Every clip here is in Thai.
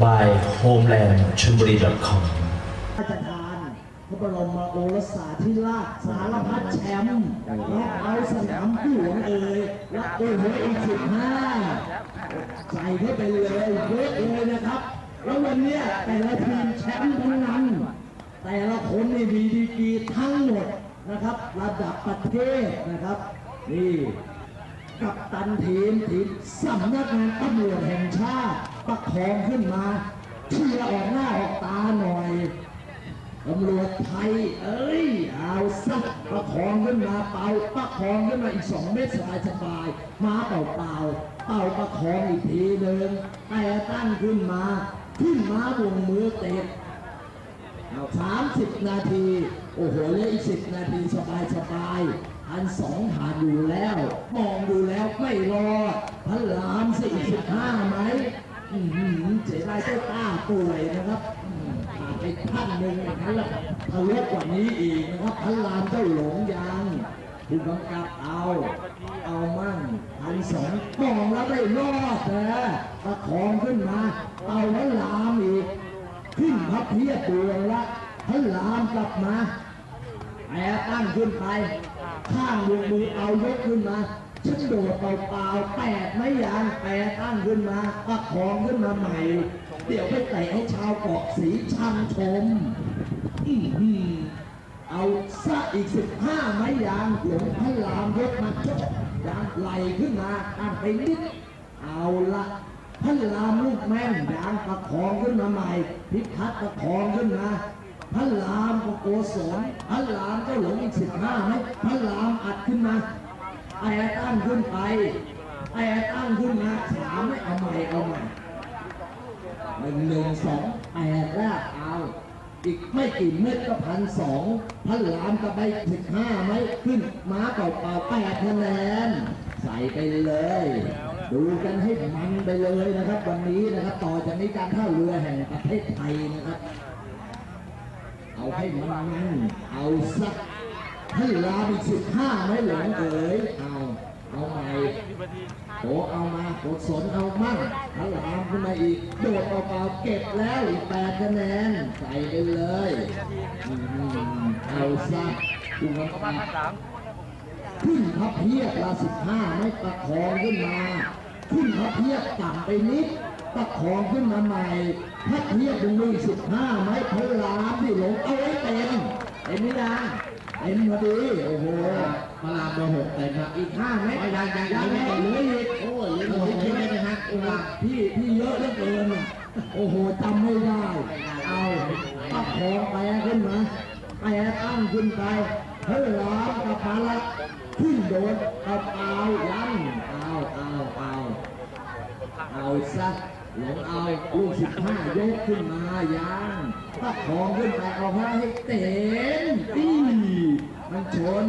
by homeland chunburi com พระราชทานพระบรมโอรสาธิราชสารพัดแชมป์และเอาสนามหลวงเอ่ยและโอ้โหอีกสิบห้าใส่เข้าไปเลยเยอะเลยนะครับ แล้ววันเนี้ยแต่ละทีมแชมป์ทั้งนั้น แต่ละคนนี่มีดีกรีทั้งหมดนะครับ ระดับประเทศนะครับ นี่ กับตันทีมทีมสำนักงานตำรวจแห่งชาติ ประคองขึ้นมาเชียร์ออกหน้าออกตาหน่อยตำรวจไทย เอ้ย เอาสักประคองขึ้นมาเป่าประคองขึ้นมาอีกสองเมตรสบายสบายๆมาเป่าเป่าเป่าประคองอีกทีหนึ่งแต่ตั้งขึ้นมา ขึ้นมาวงมือเตะเอาสามสิบนาที โอ้โหเหลยอีกสิบนาทีสบายสบายพันสองผ่านอยู่แล้ว มองดูแล้วไม่รอดพันลามสี่สิบห้าไหม อือหือเสียดายเจ้าต้าป่วยนะครับอืมขาดไปท่านหนึ่งนะครับแล้วทะลุกว่านี้อีกนะครับพันลามเจ้าหลงยังผู้กำกับเอา เอามั่งพันสองมองแล้วไม่รอดนะประคองขึ้นมา เอาพันลามอีก ขึ้นพับเพียบดวงละให้ลามกลับมาแอบตั้งขึ้นไป ข้างวงมือเอายกขึ้นมา ฉันโดดเปล่าๆแปดไม่ยางแปดตั้งขึ้นมาประคองขึ้นมาใหม่ เดี๋ยวไปเตะให้ชาวเกาะสีชังชม อื้อหือเอาซะอีกสิบห้าไม้ยางหลงพระรามยกมาชกยางไหลขึ้นมาตั้งไปนิด เอาละพระรามลูกแม่นยางประคองขึ้นมาใหม่ พิพัฒน์ประคองขึ้นมาพระรามก็โกศลพระรามก็หลงอีกสิบห้าไหมพระรามอัดขึ้นมา แอตั้งขึ้นไปแอตั้งขึ้นมาสามไม่เอาใหม่เอาใหม่หนึ่งหนึ่งสองแปดแล้วเอาอีกไม่กี่เม็ดก็พันสองพันหลามก็ไปสิบห้าไหมขึ้นม้าเปล่าเปล่าแปดคะแนนใส่ไปเลย ดูกันให้มันไปเลยนะครับ วันนี้นะครับ ต่อจากนี้การท่าเรือแห่งประเทศไทยนะครับ เอาให้มันเอาสักให้ลาอีกสิบห้าไหมหลงเอ๋ยเอา เอาใหม่โอ เอามากศลเอามั่งพระรามขึ้นมาอีก โดดเปล่าๆเก็บแล้วอีกแปดคะแนน ใส่ไปเลยอืมเอาสักดูกำกับขึ้นพับเพียบลาสิบห้าไม่ประคองขึ้นมา ขึ้นพับเพียบต่ำไปนิดประคองขึ้นมาใหม่พับเพียบดูมือสิบห้าไม้พลามที่หลงเอาไว้เต็มเต็มไม่ยังเต็มพอดีโอ้โห พลามเบอร์หกเต็มครับอีกห้าเมตรยังยังยังไม่เหลืออีกโอ้ยเหลือหกเมตรนะฮะโอ้โหพี่พี่เยอะเหลือเกินอะโอ้โหจำไม่ได้ เอาประคองไปขึ้นมาแปตั้งขึ้นไปเฮ้ยล้อมกับมาละขึ้นโดนเอาเอายังเอาเอาเอาเอาซะหลงเอาลูกสิบห้ายกขึ้นมายังประคองขึ้นไปเอาให้เต็มที่มันชน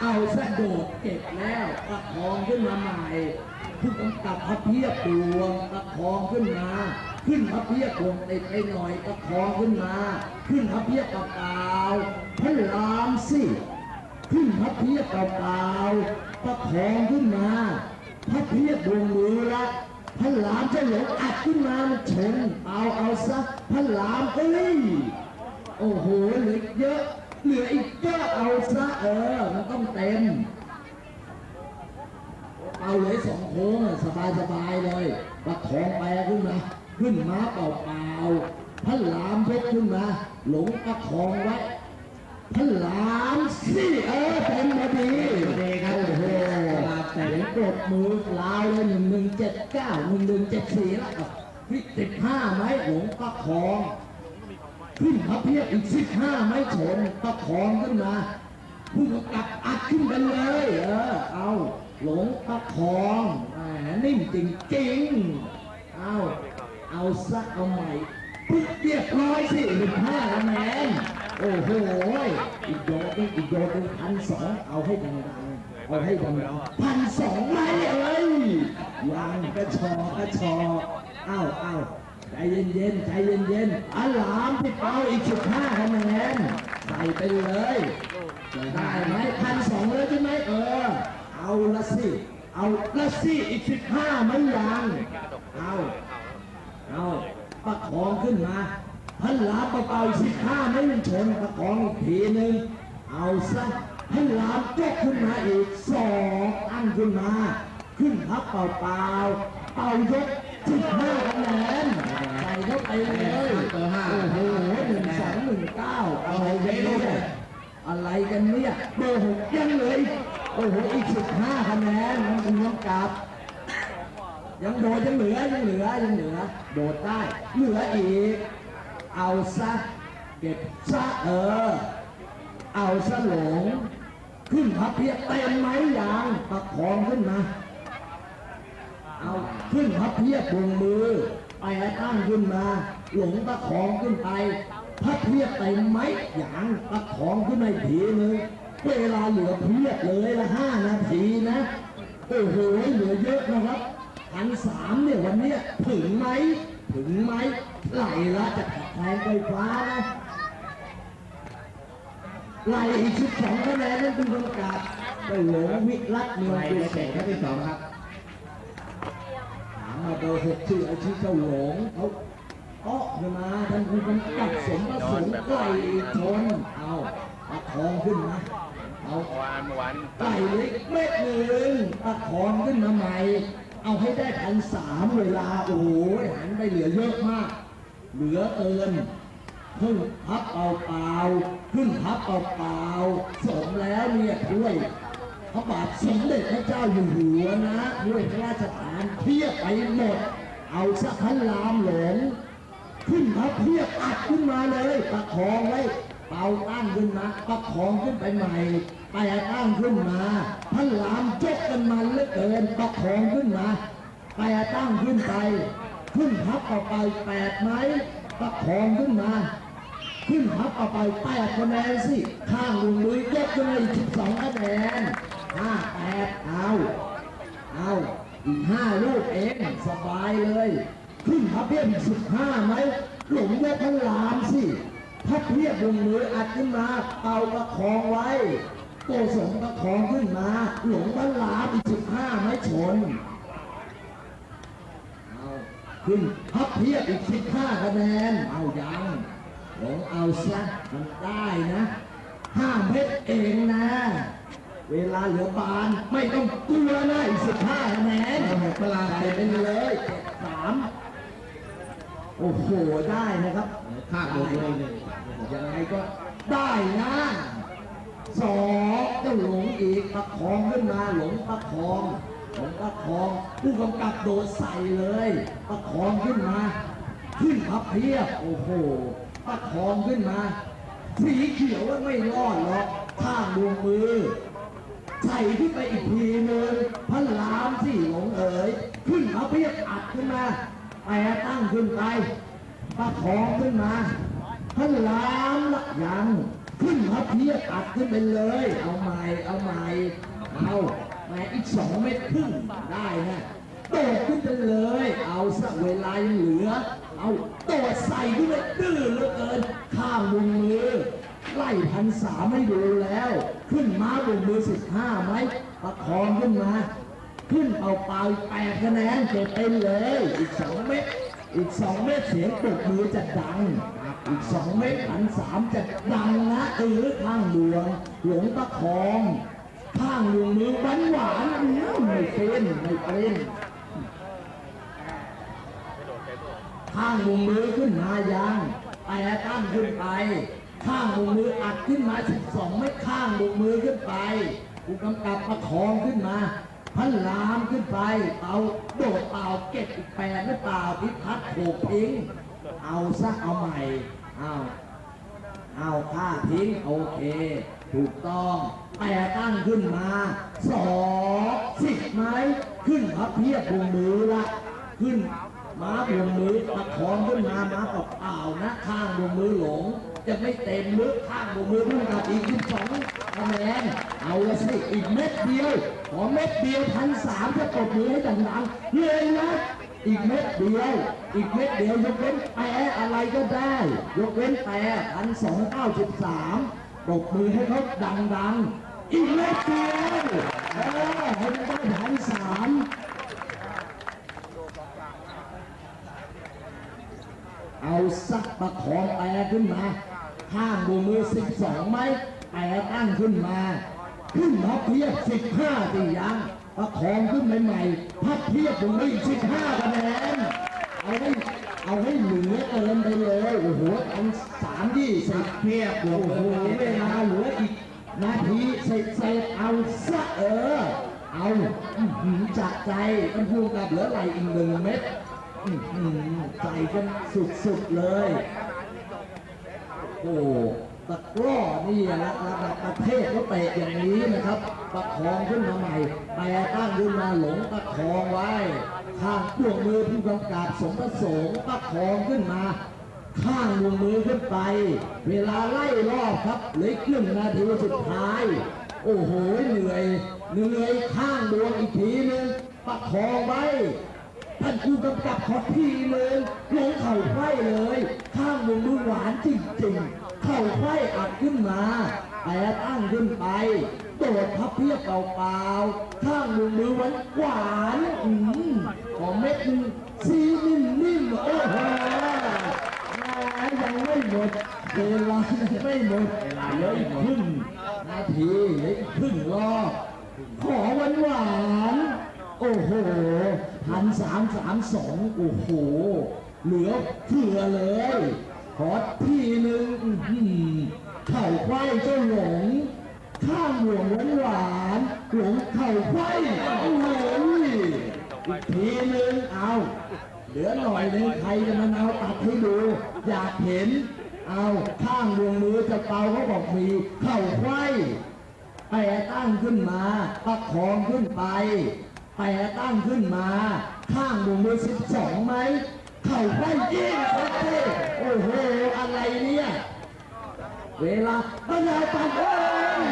เอาซะโดดเก็บแล้วประคองขึ้นมาใหม่ผู้กำกับพระเพียบดวงประคองขึ้นมา ขึ้นพระเพียบดวงติดไปหน่อยประคองขึ้นมา ขึ้นพระเพียบเปล่าพระรามสิขึ้นพระเพียบเปล่าๆประคองขึ้นมาพระเพียบดวงมือละพระรามจะหลงอัดขึ้นมามันชนเอาเอาซะพระรามเอ้ยโอ้โหเหลือเยอะ เหลืออีกเยอะเอาซะเออ มันต้องเต็ม เอาเลยสองโค้งสบายสบายเลยประคองไปขึ้นมา ขึ้นมาเปล่าเปล่าพระหลามยกขึ้นมา หลงประคองไว้พระหลามสิเออเต็มพอดีดีครับโอ้โหแต่เห็นกดมือลาวเลยหนึ่งหนึ่งเจ็ดเก้าหนึ่งหนึ่งเจ็ดสี่แล้วพี่สิบห้าไหมหลงประคอง ขึ้นพระเพียบอีกสิบห้าไม้ชนประคองขึ้นมาผู้กำกับอัดขึ้นไปเลย เออ เอาหลงประคองแหมนิ่มจริงๆเอาเอาสักเอาใหม่ปึ๊บเรียบร้อยสิหนึ่งห้าคะแนนโอ้โหอีกโยนอีกโยกหนึ่งพันสองเอาให้ดังๆเอาให้ดังๆพันสองไหมเอ้ยยังกระชอกระชอเอ้าเอ้า ใจเย็นๆใจเย็นๆอาหลามพี่เปาอีกสิบห้าคะแนนใส่ไปเลยได้ไหมพันสองเลยใช่ไหมเออ เอาละสิ เอาละสิอีกสิบห้าไม่ยังเอาเอาประคองขึ้นมาพันลามเบาสิบห้าไม่มันชนประคองอีกทีหนึ่งเอาซะพันลามยกขึ้นมาอีกสองตั้งขึ้นมา ขึ้นพับเป่าเป่าเป่ายกสิบห้าคะแน เข้าไปเลยโอ้โหหนึ่งสองหนึ่งเก้าอะไรกันเนี่ยอะไรกันเนี่ยเบอร์หกยังเลยโอ้โหอีกสิบห้าคะแนนมันเป็นน้องกลับ ยังโดดยังเหลือยังเหลือยังเหลือ โดดได้เหลืออีก เอาซะเก็บซะเออ เอาซะหลง ขึ้นพับเพียบเต็มไหมยังประคองขึ้นมา เอาขึ้นพับเพียบบนมือ ไปให้ตั้งขึ้นมา หลงประคองขึ้นไปพับเพียบเต็มไหมยังประคองขึ้นมาอีกทีนึงเวลาเหลือเพียบเลยละห้านาทีนะโอ้โหเหลือเยอะนะครับพันสามเนี่ยวันเนี้ยถึงไหมถึงไหมไหลละจะขัดแทงไฟฟ้านะไหลอีกสิบสองคะแนนนั่นเป็นคนกลับไปหลงวิรัตเมืองไปกุในศเตะลครั้งที่สองครับ มาเบอร์หกชื่ออาชีพเจ้าหลงเขาเอ้อขึ้นมาท่านผู้กำกับสมประสงค์ไกลชนเอาประคองขึ้นมาเอาวานวานไก่เล็กเม็ดหนึ่งประคองขึ้นมาใหม่ เอาให้ได้พันสามเวลาโอ้โหหันไปเหลือเยอะมาก เหลือเกินขึ้นพับเปล่าเปล่าขึ้นพับเปล่าเปล่าสมแล้วเนี่ยถ้วย ระบาทสมเด็จพระเจ้าอยู่หัวนะด้วยพระราชทานเทียบไปหมด เอาสักพันลามหลง ขึ้นมาเพียบอัดขึ้นมาเลยประคองไว้เป่าตั้งขึ้นมาประคองขึ้นไปใหม่ไปตั้งขึ้นมาพันลามจกกันมันเหลือเกินประคองขึ้นมาไปตั้งขึ้นไป ขึ้นพับต่อไปแปดไหมประคองขึ้นมาขึ้นพับต่อไปแปดคะแนนสิ ข้างลุงลุยยกขึ้นมาอีกสิบสองคะแนน ห้าแปดเอาเอาอีกห้าลูกเองสบายเลย ขึ้นพับเพียบอีกสิบห้าไหมหลงยกพลามสิพับเพียบบนมืออัดขึ้นมาเป่าประคองไว้โกสมประคองขึ้นมาหลงพลามอีกสิบห้าไหมชนเอาขึ้นพับเพียบอีกสิบห้าคะแนนเอายังหลงเอาซะมันได้นะห้าเม็ดเองนะ เวลาเหลือบานไม่ต้องกลัวนะอีกสิบห้าคะแนนเอาหมดเวลาใส่ไปเลยสามโอ้โหได้นะครับข้างลงเลยยังไงก็ได้นะสองเจ้าหลงอีกประคองขึ้นมาหลงประคองหลงประคองผู้กำกับโดดใส่เลยประคองขึ้นมา ขึ้นพับเพียบโอ้โหประคองขึ้นมา สีเขียวไม่รอดหรอกข้างดวงมือ ใส่ขึ้นไปอีกทีหนึ่งพระรามสี่หลงเอ๋ยขึ้นมาเพียบอัดขึ้นมาแปรตั้งขึ้นไปประคองขึ้นมาพระรามละยังขึ้นมาเพียบอัดขึ้นไปเลย เอาใหม่เอาใหม่เอาแหม่อีกสองเม็ดครึ่งได้นะโดดขึ้นไปเลย เอาสักเวลาเหลือ เอาโดดใส่ขึ้นไปดื้อเหลือเกินข้ามมือ ไล่พันสามไม่ดูแล้ว ขึ้นมาบนมือสิบห้าไหมประคองขึ้นมา ขึ้นเอาเปล่าอีกแปดคะแนนเก็บเป็นเลย อีกสองเม็ดอีกสองเม็ดเสียงปรบมือจะดัง อีกสองเม็ดพันสามจะดังนะเออข้างดวง หลงประคอง ข้างดวงมือหวานหวานๆอื้อไม่เป็นไม่เป็นข้างมุมมือขึ้นมายังแปะตั้งขึ้นไป ข้างมุมมืออัดขึ้นมา 12ไม่ข้างมุมมือขึ้นไปผู้กำกับประคองขึ้นมาพันลามขึ้นไปเอาโดดเปล่าเก็บอีกแปดไม่เปล่าพิพัฒน์โขกทิ้ง เอาซะเอาใหม่เอาเอาค่าทิ้งโอเค ถูกต้องแปรตั้งขึ้นมาสองสิบไหมขึ้นพับเพียบวงมือละขึ้นม้าบวงมือประคองขึ้นมาม้าเปล่านะข้างบวงมือหลง จะไม่เต็มลึกข้างบวงมือพุ่งกับอีกสิบสองคะแนนเอาละสิอีกเม็ดเดียวขอเม็ดเดียวพันสามจะตบมือให้ดังๆเลยนะอีกเม็ดเดียว อีกเม็ดเดียวยกเว้นแปรอะไรก็ได้ ยกเว้นแปรพันสองเก้าสิบสามปรบมือให้เขาดังๆ อีกเม็ดเดียวเออให้มันได้พันสามเอาสักประคองแปรขึ้นมา ข้างบวมือสิบสองไหมแปรตั้งขึ้นมา ขึ้นมาเพียบสิบห้าตียังประคองขึ้นใหม่ๆพับเพียบบวมือสิบห้าคะแนนเอาให้เอาให้เหลือเกินไปเลยโอ้โหเอาสามยี่สิบเพียบโอ้โหเวลาเหลืออีกนาทีเสร็จเสร็จเอาซะเออ เอาจัดใจมันพูดกับเหลือไหลอีกหนึ่งเม็ดใจกันสุดๆเลย โอ้ตะกร้อนี่ระระดับประเทศก็เตะอย่างนี้นะครับประคองขึ้นมาใหม่แปรตั้งขึ้นมาหลงประคองไว้ ข้างพวมือผู้กำกับสมประสงค์ประคองขึ้นมา ข้างวงมือขึ้นไป เวลาไล่รอบครับเลืออีกครึ่งนาทีสุดท้าย โอ้โหเหนื่อยเหนื่อยข้างดวงอีกทีนึงประคองไว้ ท่านผู้กำกับขอทีเลยลงเข่าไขว้เลย ข้างวงมือหวานจริงๆ เข่าไขว้อัดขึ้นมาแต่ตั้งขึ้นไป โดดพับเพียบเปล่าๆ ข้างวงมือหวานหวานอืมของเม็ดนึงสีนิ่มๆโอ้โหยังไม่หมดเวลาไม่หมดเหลืออีกครึ่งนาทีเหลืออีกครึ่งรอบขอหวานหวานโอ้โห พันสามสามสองโอ้โห เหลือเผื่อเลยขอทีหนึ่งเข่าไขว้เจ้าหลง ข้างหลวงหวานหวานหลงเข่าไขว้โอ้โหอีกทีหนึ่งเอาเหลือหน่อยหนึงใครจะมาเอาตัดให้ดู อยากเห็น เอาข้างดวงมือจะเป่าเขาบอกมีเข่าไขว้แปรตั้งขึ้นมาประคองขึ้นไป แปรตั้งขึ้นมา ข้างดวงมือสิบสองไหม เข่าไขว้ยิ่งครับเจ้โอ้โห อะไรเนี่ย เวลาบรรยายปันเอ้ย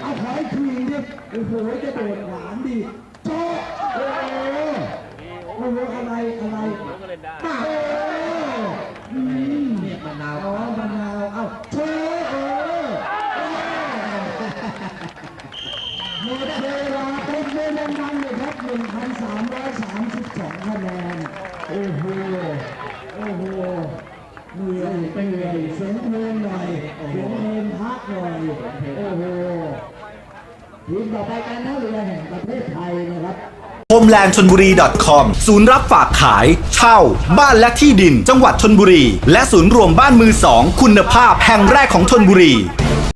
เอาหอให้ทีดิโอ้โหจะโดดหวานดีโจ๊ะโอ้โหโอ้โหอะไรอะไรมาวอืมเนี่ยมะนาวอ๋อมะนาว เอ้าโชว์เออหมดเวลาเป็นเวลาดังเลยครับ 1,332 คะแนน โอ้โห โอ้โหเหนื่อยไปเหนื่อยเสียงเพลงหน่อยเสียงเพลงพักหน่อย โอ้โหทีมต่อไปการท่าเรือแห่งประเทศไทยนะครับ homeland ชนบุรี .com ศูนย์รับฝากขาย เช่า บ้านและที่ดิน จังหวัดชนบุรี และศูนย์รวมบ้านมือสอง คุณภาพแห่งแรกของชนบุรี